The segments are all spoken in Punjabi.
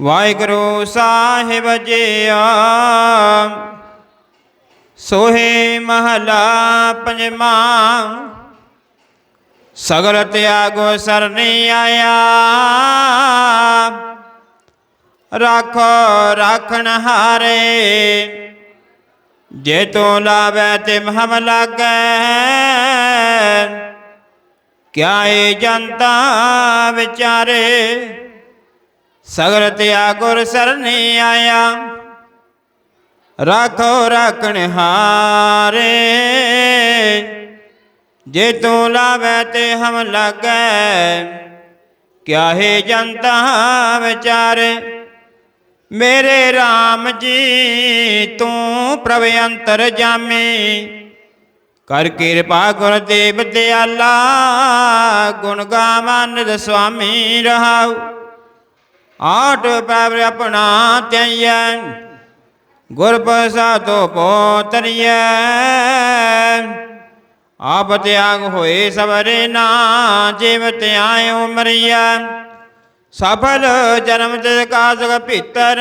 ਵਾਹਿਗੁਰੂ ਸਾਹਿਬ ਜੀਆ। ਸੋਹੇ ਮਹਲਾ ਪੰਜਵਾਂ। ਸਗਲ ਤਿਆਗੋ ਸਰਨੀ ਆਇਆ। ਰਾਖੋ ਰਾਖਣ ਹਾਰੇ। ਜੇ ਤੋ ਲਾਵੇ ਤੇ ਹਮ ਲਾਗੈ। ਕਿਆ ਏ ਜਨਤਾ ਵਿਚਾਰੇ। ਸਗਰ ਸਗਲ ਤਿਆਗੁਰ ਸਰਨੀ ਆਇਆ। ਰਾਖੋ ਰਾਖਣ ਹਾਰੇ। ਜੇ ਤੂੰ ਲਾਵੇ ਤੇ ਹਮ ਲਾਗੈ ਕਿਆ ਹੈ ਜਨਤਾ ਵਿਚਾਰੇ। ਮੇਰੇ RAM ਜੀ, ਤੂੰ ਪ੍ਰਭ ਅੰਤਰ ਜਾਮੀ। ਕਰ ਕਿਰਪਾ ਗੁਰ ਦੇਵ ਦਿਆਲਾ, ਗੁਣ ਗਾਵਨਿ ਸੁਆਮੀ ਰਹਾਉ। ਆਟ ਪੈਰ ਆਪਣਾ ਧਿਆਇਐ ਗੁਰ ਪ੍ਰਸਾਦੋ ਪੋਤਰੀਐ ਆਪ ਤਿਆਗ ਹੋਏ ਸਵਰੇ ਨਾ, ਜਿਵ ਧਿਆਇਓ ਮਰੀਐ ਸਫਲ ਜਨਮ ਤੇ ਕਾਸਕ ਭੀਤਰ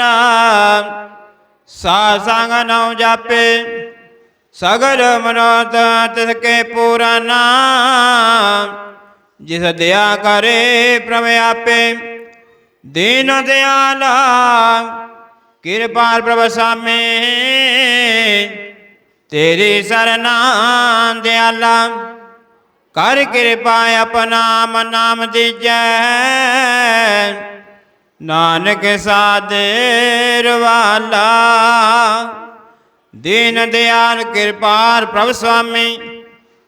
ਸਾ ਸੰਗ ਨਉ ਜਾਪੇ। ਸਗਲ ਮਨੋਤ ਤਿਸ ਕੇ ਪੂਰਨਾ, ਜਿਸ ਦਿਆ ਕਰੇ ਪ੍ਰਭ ਆਪੇ। ਦੀਨ ਦਿਆਲਾ, ਕਿਰਪਾਲ ਪ੍ਰਭ ਸਾਮੇ। ਤੇਰੀ ਸਰਨਾ ਦਿਆਲਾ, ਕਰ ਕਿਰਪਾ ਆਪਣਾ ਮਨ ਨਾਮ ਦੀਜੈ। ਨਾਨਕ ਸਾਦੇ ਰਵਾਲਾ, ਦੀਨ ਦਿਆਲ, ਕਿਰਪਾਲ ਪ੍ਰਭ ਸੁਆਮੀ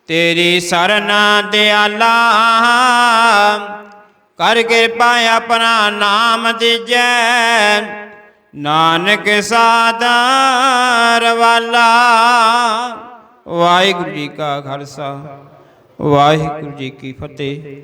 ਤੇਰੀ ਸਰਨਾ ਦਿਆਲਾ ਕਰ ਕਿਰਪਾ ਆਪਣਾ ਨਾਮ ਦੀਜੈ ਨਾਨਕ ਸਾਦਾ ਰਵਾਲਾ ਵਾਹਿਗੁਰੂ ਜੀ ਕਾ ਖਾਲਸਾ, ਵਾਹਿਗੁਰੂ ਜੀ ਕੀ ਫਤਿਹ।